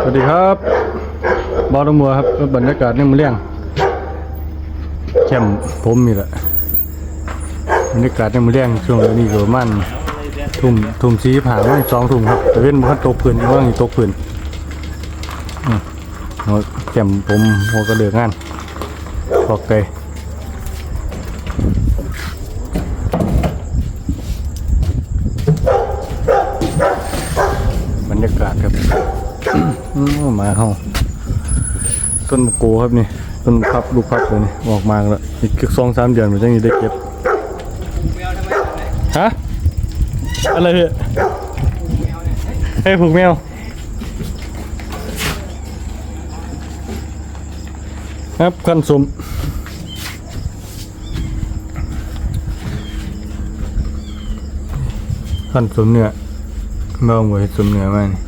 สวัสดีครับบอลมัวครับบรรยากาศนี่มันเลี้ยงแคมผมนี่แหละบรรยากาศนี่มันเลี้ยงช่วงนี้ก็ประมันทุ่มทุ่มสีผ่านว่สองทุ่มครับแต่เว้นมันตกพื้นว่านี่ตกพื้นอืมเอาแคมผมหัวกระเดือกงานพอกไกลบรรยากาศครับ มาเฮาต้นมะกูครับนี่ต้นพับลูกพับเลยนี่ออกมาแล้วอีกสองสามเดือนมันจะมีได้เก็บฮะอะไรเนี่ยให้ผูกแมวครับขั้นสมขั้นสมเนื้อแมวหมวยสมเนื้อมานี่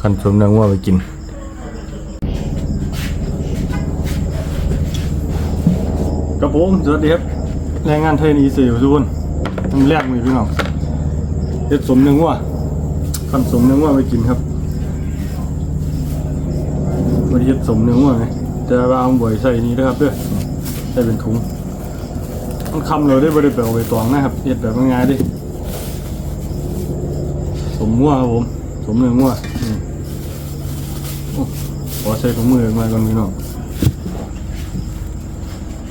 ขันสมนังว่าไปกินกับผมสวัสดีครับแรงงานไทยนีเสียวทุกคนทำแรกมือพี่น้องเฮ็ดสมนังว่าขันสมนังว่าไปกินครับวันเฮ็ดสมนังว่าไงจะวาบ่อยใส่นี้นะครับเด้อใส่เป็นถุงมันคำเราได้บริเปลไปตวงนะครับเฮ็ดแบบง่ายๆดิสมมั่วครับผมสมเนื้อมั่วอืม อใส่ถุงมือมาก่อนพี่น้อง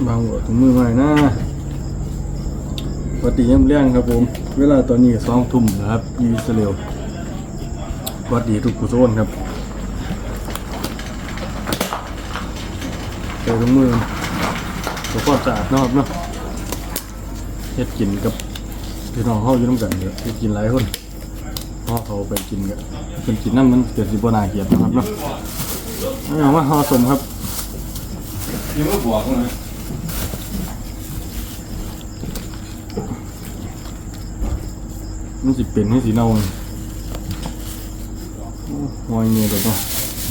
บางหัวถุงมือใหม่นะปกติยังเลี้ยงครับผม เวลาตอนนี้สองทุ่มนะครับยูอิสราเลสวัสดีทุกผู้ชมครับใส่ถุงมือตัวความสะอาดนาะครับเนาะเฮ็ดกินกับพี่น้องเฮาอยู่น้ำกันเด้อเฮ็ดกินหลายคนพ่อเขาไปกินกันเป็นกินน้ำมันเกิดสิบนาเกียรตินะครับเนาะ เอามาห่อสมครับยังไม่บอกเลยมันสิเป็นให้สีเน่าเลยโอ้หอยเงี้ยเดี๋ยวต้อง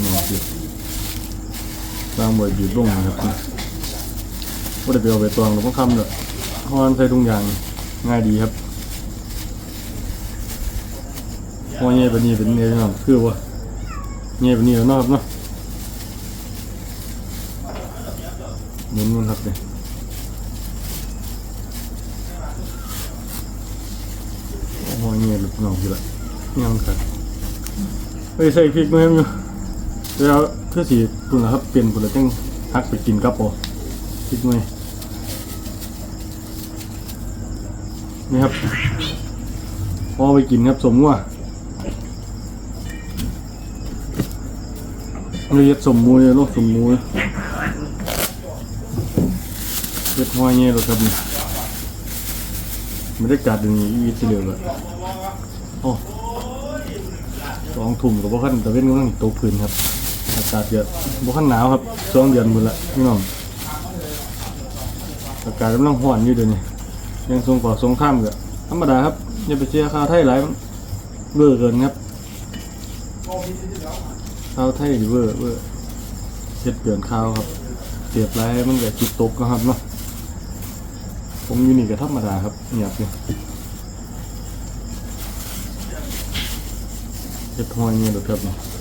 นี่สิตามบ่อยยืดลงนะครับก็ได้ไปเอาไปตวงหรือว่าคำเลยเพราะมันใส่ทุงยางง่ายดีครับหอยเงี้ยแบบนี้เป็นเงี้ยนะครับคือว่าเงี้ยแบบนี้แล้วเนาะครับเนาะ หมุนมันครับเนี่ยโอ้โหเงียบหลุดหนองอยู่ละยังครับไปใส่พริกมาให้มันอยู่แล้วเพื่อสีปุ่นละครับเปลี่ยนปุ่นละจังฮักไปกินกับโอพริกหน่อยนี่ครับพอไปกินครับสมว่าเรียกสมมูเลยลูกสมมูเลย เรียกห้อยเงี้ยหรอครับนี่บรรยากาศอย่างนี้อีสิเหลือเลยโอ้สองทุ่มกับบ่ขั้นตะเว้นกำลังตกพื้นครับอากาศเยอะบ่ขั้นหนาวครับสองเดือนหมดละพี่น้องอากาศกำลังร้อนอยู่เดี๋ยวนี้ยังทรงก่อทรงข้ามกับธรรมดาครับอย่าไปเชียร์ข้าวไทยหลายเบื่อเกินครับข้าวไทยเบื่อเบื่อเช็ดเปลี่ยนข้าวครับเสียบไรมันก็จิตตกนะครับเนาะ ผมอยู่นี่ก็ธรรมดาครับเงียบเลยเจ็ดหอยเงี้ยดูครับนี่โอเค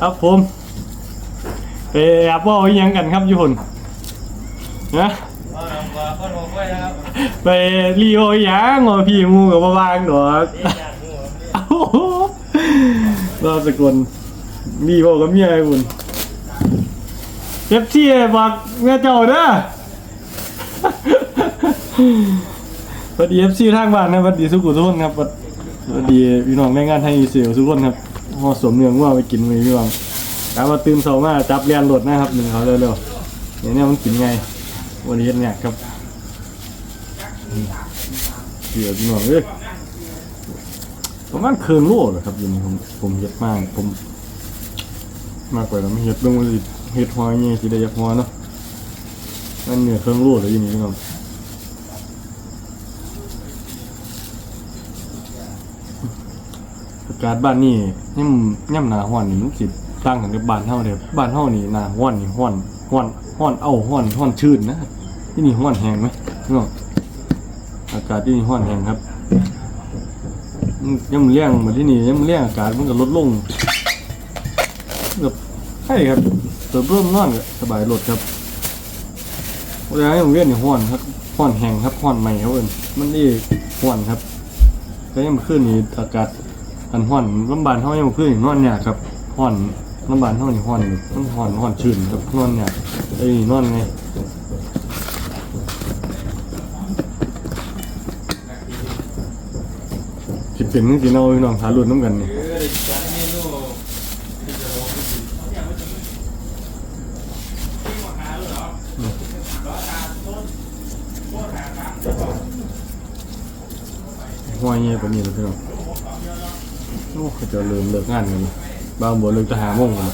ครับผมไปแอบว่าอีหยังกันครับอยุคนนะไปรีโออีหยังงอพี่หมูกับบ้างดอกโอ้โหเราสกุลมีบอกกับเมียไอ้คุณ เอฟซีบอกเมียเจ้าเด้อสวัสดีเอฟซีทางบ้านนะสวัสดีสุขุทุกคนครับสวัสดีพี่น้องแรงงานให้เสียวทุกคนครับพอสมเนืองว่าไปกินมือพี่น้องกามาตื่นเสาร์มาจับเรียนรถนะครับหนึ่งเขาเร็วๆอย่างนี้มันกินไงวันนี้เฮ็ดเนี่ยครับเสียวพี่น้องเอ้ยประมาณเคืองโลเหรอครับอยังนี้ผมผมเฮ็ดมากผมมากกว่าแล้วไม่เฮ็ดเรื่องมันสิ เฮ็ดหอยเงี้ยสิได้ยักหอยเนาะนั่นเนี่ยเครื่องโลเลยอย่างนี้ครับอากาศบ้านนี่ย่ำย่ำหนาห้อนนี่มันสิต่างกันกับบ้านเฮาเด้อบ้านเฮานี่หนาห้อนนี่ห้อนห้อนห้อนเอาห้อนห้อนชื้นนะที่นี่ห้อนแห้งไหมพี่น้องอากาศที่นี่ห้อนแห้งครับยังมือเลี้ยงเหมือนที่นี่ยังมือเลี้ยงอากาศมันก็ลดลง ช่ครับเติมเริ่มนอนสบายรถครับเวลาให้ผมเรียนนี่ห้อนครับห้อนแห้งครับห้อนใหม่ครับเอิ้นมันนี่ห้อนครับแต่ยังมาขึ้นนี่อากาศอันห้อนลำบานเท่ายังมาขึ้นนี่นอนยากครับห้อนลำบานเท่านี่ห้อนมันห้อนห้อนชื้นครับนอนยากไอ้ยนอนไงสิเป็นจังซี่เนาะพี่น้องหารุ่นน้ำกันนี่ หัวเงี้ยปนนี้แล้วพี่น้องโอ้เขาจะเริ่มเลิกงานกันบางบ่เลิกจะหาโมงกัน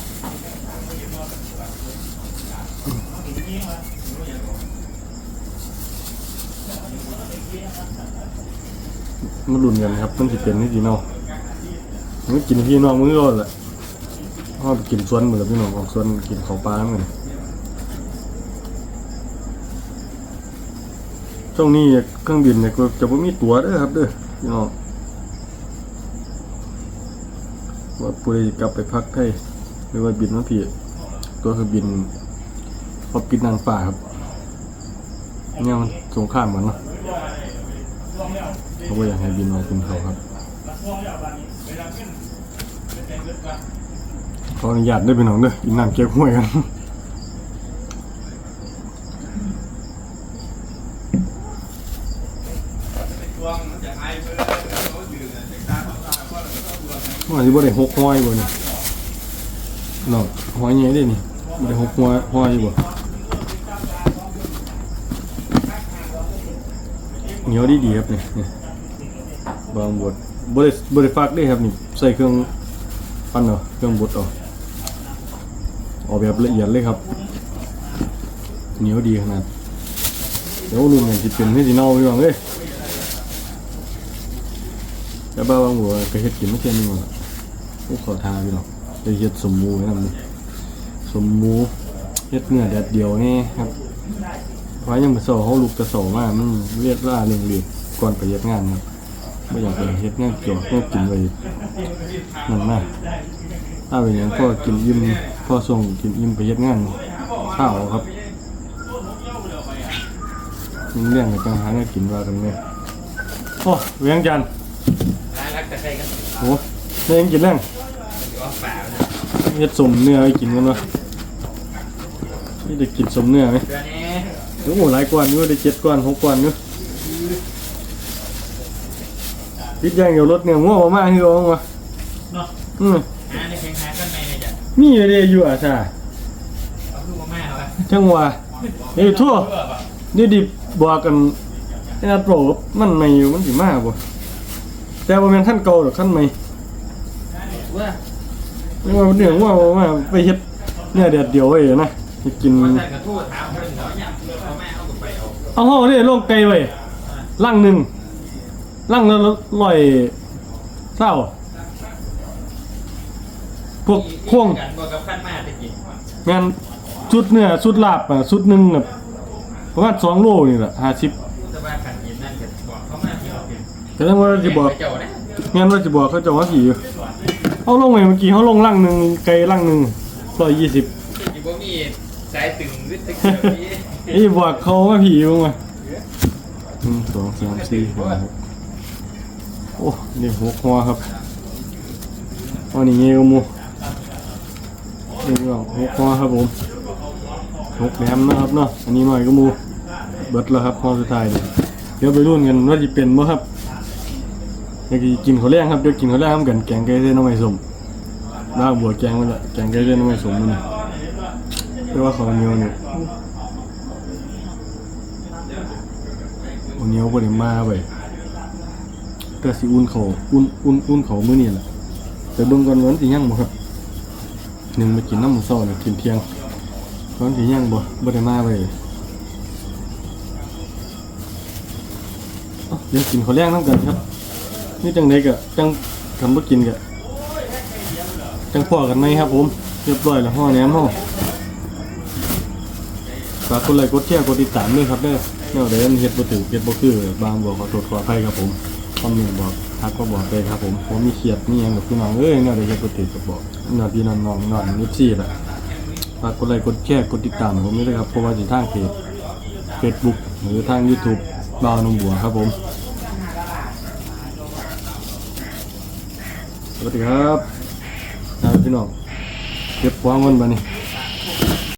มาลุ้นกันครับมันสิเป็นจังซี่เนาะมันกินพี่น้องมือก่อนแหละเพราะว่าไปกินส่วนเหมือละพี่น้องออกสวนกินของปลาเหมือนช่วงนี้เครื่องบินเนี่ยจะบ่มีตั๋วเด้อครับเด้อ พี่น้องว่าผู้ใดกลับไปพักไทยหรือว่าบินมาพี่ตัวคือบินพอปิดนางฟ้าครับเนี่ยมันสงครามเหมือนเนาะเขาก็อยากให้บินมาคุณเขาครับขออนุญาตได้เป็นน้องเด้อกินน้ำเก๊กห้วยกัน ว่าที่บ่ได้หกห้อยบ่นี่น้องห้อยใหญ่เด้นี่บ่ได้หกห้อยห้อยบ่เหนียวดีๆครับนี่นี่บางบดบ่ได้บ่ได้ฟักเด้ครับนี่ใส่เครื่องปั้นเอาเครื่องบดเอาออกแบบละเอียดเลยครับเหนียวดีขนาดเดี๋ยวรุ่นกันสิเป็นให้สิเน่าพี่น้องเอ้ยแต่บ้าบางบัวก็เฮ็ดกินไม่เช่นนี้หมด พวกขอทาพี่น้องได้เฮ็ดสมหมูไว้นำนมสมมูเฮ็ดเนื้อแดดเดียวนี่ครับเพราะยังบ่เซาเฮาลูกจะเซามามันเรียกล่าเร่งเรีบก่อนไปเฮ็ดงานครับบ่อยากไปเฮ็ดงานเกี่ยวกับกินไว้นั่นมากถ้าเป็นหยังก็กินอิ่มพอส่งกินอิ่มไปเฮ็ดงานข้าวครับมีเรื่องกับจังหาเงินกินว่ากันแม่โอ้เวียงจันทน์ร้านรักตะไคร้กันโอ้เรื่องกินแรง อยู่ว่าป่าเนี่ยเฮ็ดสมเนื้อให้กินกันวะนี่ได้กินสมเนื้อไหมเดือนนี้โอ้โหหลายกวนอยู่ได้เจ็ดกวนหกกวนอยู่พิดอย่างเดียวรถเนี่ยง่วงมากที่ร้องวะเนาะอืมหาในเพลงหากันในเนี่ยจะมีอยู่เลยอยู่อะใช่เอาลูกมาแม่เขาอะจังหวะเอ้ยทั่วนี่ดิบอกกันไอ้นัดโปรบมันไม่อยู่มันสิมาบ่แต่ว่าแม่นขั้นเก่าหรอกขั้นใหม่ว่านี่ ว่าเนื้อว่าว่าไปเฮ็ดเนื้อเดียดเดียวไว้นะให้กินว่าแต่กระทู้ถามเขาถึงเขาอยากเขาแม่เอาไปเอาเอาเฮาเนี่ยลงไก่ไว้ลังหนึ่งลังละร้อยเศร้าพวกพ่วงกันบอกกับขั้นมาตะกี้งานชุดเนื้อชุดลาบอะชุดหนึ่งแบบประมาณสองโลนี่แหละห้าสิบจะว่าขันยินนั่นกันบอกเขามาที่เราเป็นแต่ถ้าว่าจะบอกเจ้าเนี่ยงานว่าจะบอกเขาจะว่าผีอยู่ เขาลงไปเมื่อกี้เขาลงลังหนึ่งไก่ลังหนึ่งร้อยยี่สิบที่บ่มีสายตึงวิทย์ตะกี้แบบนี้ไอ้บอกเขาว่าผีอยู่มาหนึ่งสองสามสี่ห้าหกโอ้นี่หกหัวครับอันนี้เงี้ยมูนี่ก็หกหัวครับผมหกแหลมนะครับเนาะอันนี้หน่อยก็มูเบิดแล้วครับหัวสุดท้ายนี่เดี๋ยวไปรุ่นกันว่าจะเป็นบ่ครับ อยากกินข้าวแรงครับเดี๋ยวกินข้าวแรงทำกันแกงไก่เส้นน้ำมันสมบ้าบัวแกงมันละแกงไก่เส้นน้ำมันสมมันเรียกว่าข้าวเหนียวเนี่ยวันนี้บ่ได้มาเว้ยก็สิอุ่นเขาอุ่นอุ่นอุ่นเขามื้อนี้แหละแต่เบิ่งก่อนวันสิยังบ่ครับหนึ่งมากินน้ำหมูซ้อนี่งกินเที่ยงว่ามันสิยังบ่บ่ได้มาเว้ยเดี๋ยวกินข้าวแรงน้ำกันครับ นี่จังไดกะจังกันบ่กินกะจังพ่อกันไหมครับผมเรียบร้อยแล้วห่อแหนมห่อฝากคนไลค์กดแชร์กดติดตามด้วยครับเด้อเนี่ยเดิมเฮ็ดบ่ถึงเฮ็ดบ่คือบางบอกขอโทษขออภัยครับผมคอมเมนต์บอกทักก็บอกไปครับผมผมมีเขียดมีอย่างกับพี่น้องเอ้ยเนี่ยเดิมเฮ็ดบ่ถึงก็บอกแนวพี่น้องนอนน้องนิดซี่อะฝากคนไลค์กดแชร์กดติดตามผมด้วยครับเพราะว่าสิทางเพจเฟสบุ๊คหรือทางยูทูบบ่าวนุ่มบัวครับผม สวัสดีครับพี่น้องเก็บวามวันมานี่